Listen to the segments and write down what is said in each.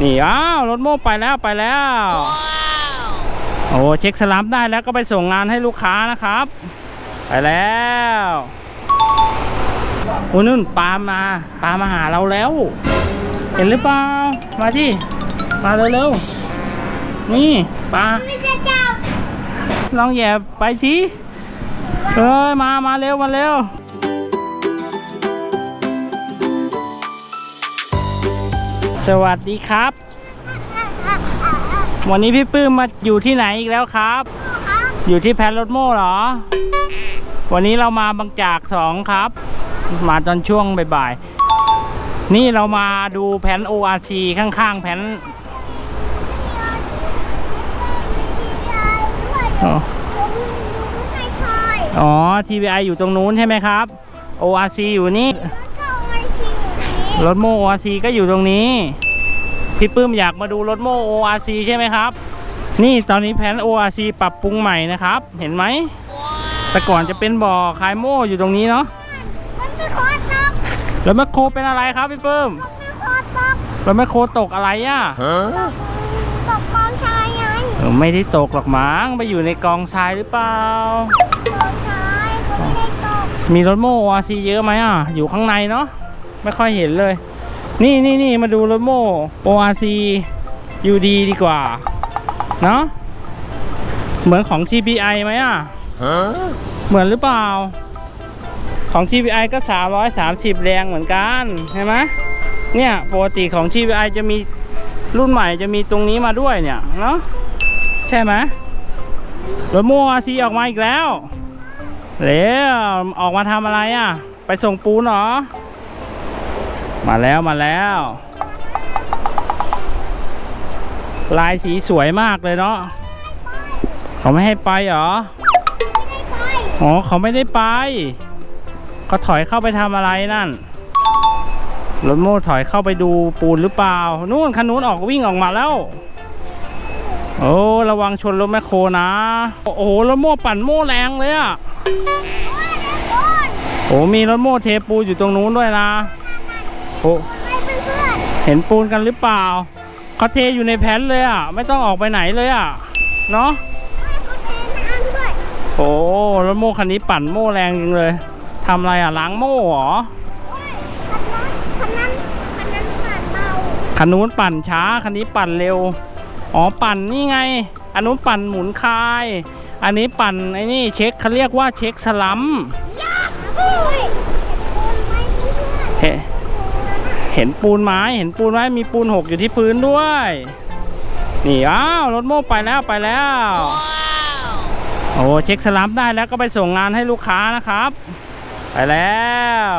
นี่อ้าวรถโม่ไปแล้วไปแล้ว โอ้เช็คสลัมได้แล้วก็ไปส่งงานให้ลูกค้านะครับ ไปแล้วโอ้นู่นปามาปามาหาเราแล้ว เห็นหรือเปล่ามาที่มาเร็วๆนี่ปลาไม่จะจับลองแหย่ไปชี้เอ้ยมามาเร็วมาเร็ว สวัสดีครับ วันนี้พี่ปื้มมาอยู่ที่ไหนอีกแล้วครับ อยู่ที่แพนรถโม่เหรอ วันนี้เรามาบางจากสองครับ มาตอนช่วงบ่ายๆ นี่เรามาดูแผน ORC ข้างๆ แผนอ๋อไม่ใช่อ๋อ TBI อยู่ตรงนู้นใช่ไหมครับ ORC อยู่นี่ก็ไม่ใช่รถโม่ ORC ก็อยู่ตรงนี้ พี่ปื้มอยากมาดูรถโม่ ORC ใช่ไหมครับ นี่ตอนนี้แผน ORC ปรับปรุงใหม่นะครับ เห็นไหม แต่ก่อนจะเป็นบ่อคายโม่อยู่ตรงนี้เนาะมันไม่โคตรตกแล้วแมคโครเป็นอะไรครับพี่ปื้มไม่โคตรตกแล้วแมคโครตกอะไรอะตกกองชายไงเออไม่ได้ตกหรอกมั้งไปอยู่ในกองทรายหรือเปล่า กองชายก็ไม่ได้ตกมีรถโม่ ORC เยอะไหมอะ อยู่ข้างในเนาะไม่ค่อยเห็นเลย นี่นี่นี่มาดูรถโม่ ORC UD ดีกว่า เนาะเหมือนของ TBI ไหมอะเหมือนหรือเปล่า ของ TBI ก็ 330 แรงเหมือนกันใช่ไหมเนี่ยปกติของ TBI จะมีรุ่นใหม่จะมีตรงนี้มาด้วยเนี่ยเนาะใช่ไหมรถโม่ ORC ออกมาอีกแล้วเร็วออกมาทำอะไรอะ ไปส่งปูนเหรอ มาแล้วมาแล้ว ลายสีสวยมากเลยเนาะเขาไม่ให้ไปเหรอไม่ได้ไปอ๋อเขาไม่ได้ไปก็ถอยเข้าไปทำอะไรนั่นรถโม่ถอยเข้าไปดูปูนหรือเปล่า นู่นคันนู้นออกวิ่งออกมาแล้ว โอ้ระวังชนรถแมคโครนะ โอ้โหรถโม่ปั่นโม่แรงเลยอะต้นโอ้มีรถโม่เทปูนอยู่ตรงนู้นด้วยนะ โอ้เห็นปูนกันหรือเปล่าเขาเทอยู่ในแผ่นเลยอะ ไม่ต้องออกไปไหนเลยอะ เนาะโอ้รถโม่คันนี้ปั่นโม่แรงจริงเลยทำอะไรอะล้างโม่เหรอคันนั้นคันนั้นคันนั้นปั่นเบาคันนู้นปั่นช้าคันนี้ปั่นเร็วอ๋อปั่นนี่ไง อันนู้นปั่นหมุนคาย อันนี้ปั่นไอ้นี่เช็คเขาเรียกว่าเช็คสลัม ยาฮู้ยเห็นคนไเห็นปูนไม้เห็นปูนไม้มีปูนหกอยู่ที่พื้นด้วย นี่อ้าวรถโม่ไปแล้วไปแล้วโอ้เช็คสลัมได้แล้วก็ไปส่งงานให้ลูกค้านะครับ ไปแล้ว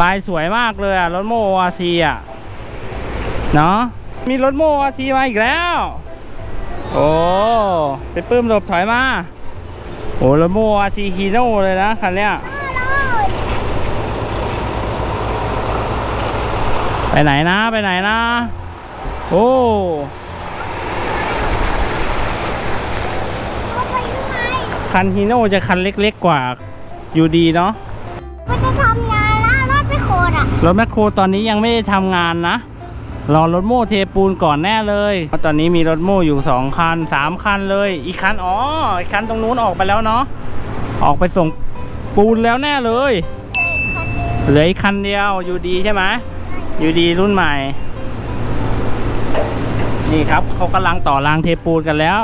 ลายสวยมากเลยอะรถโม่อาซีอะเนาะมีรถโม่อาซีมาอีกแล้ว โอ้ไปปื้มหลบถอยมาโอ้รถโม่อาซีฮีโน่เลยนะคันเนี้ย ไปไหนนะ ไปไหนนะ โอ้เอาไปทำไมคันฮีโน่จะคันเล็กๆกว่าอยู่ดีเนาะมันจะทำงานแล้วรถไปโคตรอะรถแมคโครตอนนี้ยังไม่ได้ทำงานนะ รอรถโม่เทปูนก่อนแน่เลยเพราะตอนนี้มีรถโม่อยู่สองคันสามคันเลย อีกคันอ๋ออีกคันตรงนู้นออกไปแล้วเนาะออกไปส่งปูนแล้วแน่เลย เหลืออีกคันเดียวอยู่ดีใช่ไหมอ ยู่ดีรุ่นใหม่ นี่ครับเขากำลังต่อรางเทปูนกันแล้ว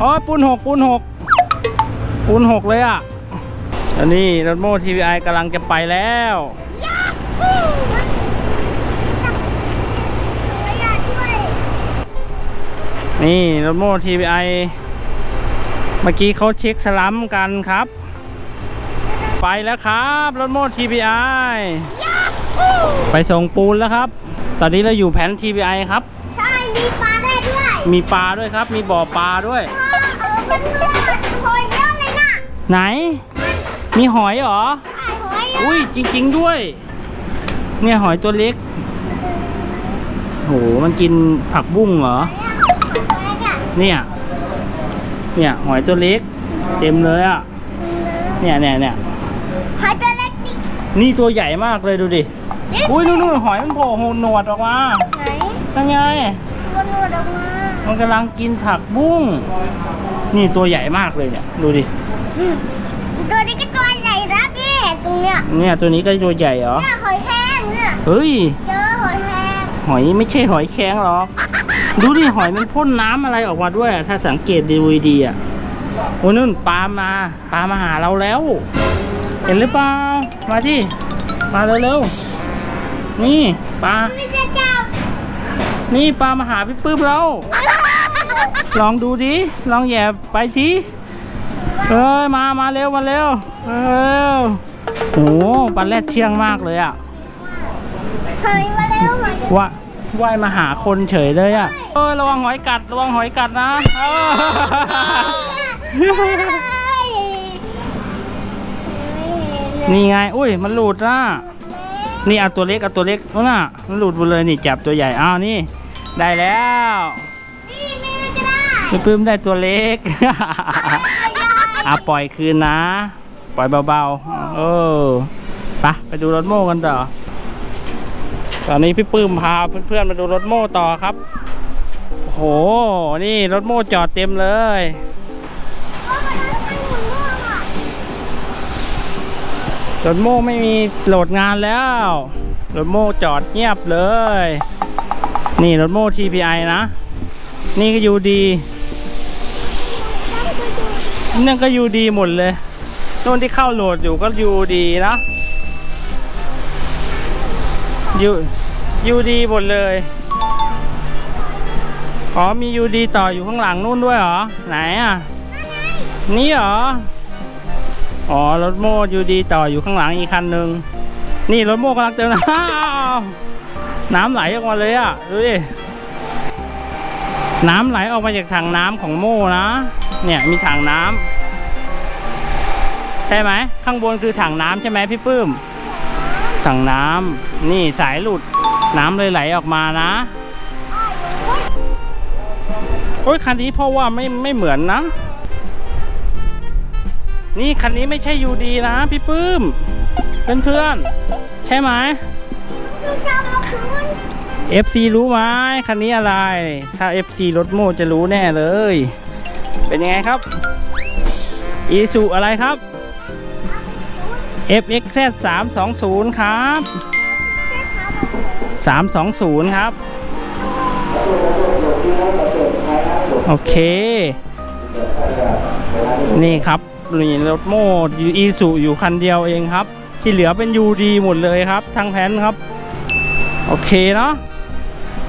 อ้ยปูนหกปูนหกปูนหกเลยอะ่ะอันนี้รถโม่ทีวีไอกำลังจะไปแล้วนี่รถโม่ทีวีไอเมื่อกี้เขาเช็คสลัมกันครับ ไปแล้วครับรถโม่ทีวีไอ ไปส่งปูนแล้วครับ ตอนนี้เราอยู่แผน TBI ครับ ใช่ มีปลาได้ด้วยมีปลาด้วยครับ มีบ่อปลาด้วย พ่อเออมันเพื่อนหอยเยอะเลยนะไหน มีหอยเหรอ ไอ้หอยเยอะอุ้ยจริง ๆด้วย เนี่ยหอยตัวเล็กโหมันกินผักบุ้งเหรอหอยอะเนี่ย เนี่ย หอยตัวเล็ก เต็มเลยอะ เนี่ยเนี่ยเนี่ยหอยตัวเล็กนี่นี่ตัวใหญ่มากเลยดูดิ อุ้ยนู่นนู่นหอยมันโผล่หูหนวดออกมาไหนยังไง มันหนวดออกมามันกำลังกินผักบุ้ง นี่ตัวใหญ่มากเลยเนี่ย ดูดิ อืมตัวนี้ก็ตัวใหญ่นะพี่ตรงเนี้ยเนี่ยตัวนี้ก็ตัวใหญ่เหรอ เนี่ยหอยแครงเนี่ยเฮ้ย เจอหอยแครงหอยไม่ใช่หอยแครงหรอก ดูดิหอยมันพ่นน้ำอะไรออกมาด้วยอะถ้าสังเกตดูดีๆอะ โอ้นู่นปลามา ปลามาหาเราแล้ว เห็นหรือเปล่า มาที่ มาเร็วๆ นี่ปลาไม่จะจับนี่ปลามาหาพี่ปื้มเรา ลองดูดิลองแหย่ไปสิเอ้ยมามาเร็วมาเร็วเร็วโอ้โหปลาแรดเชื่องมากเลยอะหอยมาเร็วหอยว่าว่ายมาหาคนเฉยเลยอะเอ้ยระวังหอยกัดระวังหอยกัดนะเออนี่ไง อุ้ยมันหลุดนะ นี่เอาตัวเล็กเอาตัวเล็กนู่นน่ะมันหลุดหมดเลยนี่จับตัวใหญ่อ้าวนี่ ได้แล้วนี่ไม่ได้ก็ได้พี่ปื้มได้ตัวเล็กอะปล่อยคืนนะ ปล่อยเบาๆเออไปไปดูรถโม่กันต่อ ตอนนี้พี่ปื้มพาเพื่อนๆมาดูรถโม่ต่อครับโอ้โหนี่รถโม่จอดเต็มเลย รถโม่ไม่มีโหลดงานแล้ว รถโม่จอดเงียบเลย นี่รถโม่ TPI นะ นี่ก็อยู่ดีนั่นก็ยูดีหมดเลยโน่นที่เข้าโหลดอยู่ก็ยูดีนะยูยูดีหมดเลย อ๋อมียูดีต่ออยู่ข้างหลังนู่นด้วยเหรอ ไหนอะ นี่เหรอ อ๋อ รถโม่ยูดีต่ออยู่ข้างหลังอีกคันหนึ่งนี่รถโม่กำลังเติมน้ำน้ำไหลออกมาเลยอะ ดูดิ น้ำไหลออกมาจากถังน้ำของโม่นะ เนี่ยมีถังน้ำใช่ไหม ข้างบนคือถังน้ำใช่ไหมพี่ปื้ม ถังน้ำนี่สายหลุด น้ำเลยไหลออกมานะโอ้ยคันนี้พราะว่าไม่ไม่เหมือนนะ นี่คันนี้ไม่ใช่ยูดีนะพี่ปื้ม เพื่อนๆใช่ไหมดูจะเอาคืน FC รู้ไหมคันนี้อะไร ถ้า FC รถโม่จะรู้แน่เลย เป็นยังไงครับอีสุอะไรครับ FXZ 320 ครับ 320 ครับ โอเค นี่ครับ นี่รถโม่อีสุอยู่คันเดียวเองครับ ที่เหลือเป็น UD หมดเลยครับ ทั้งแผ่นครับ โอเคเนาะ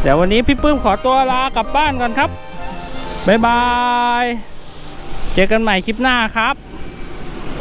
เดี๋ยววันนี้พี่ปื้มขอตัวลากลับบ้านก่อนครับบ๊ายบาย เจอกันใหม่คลิปหน้าครับ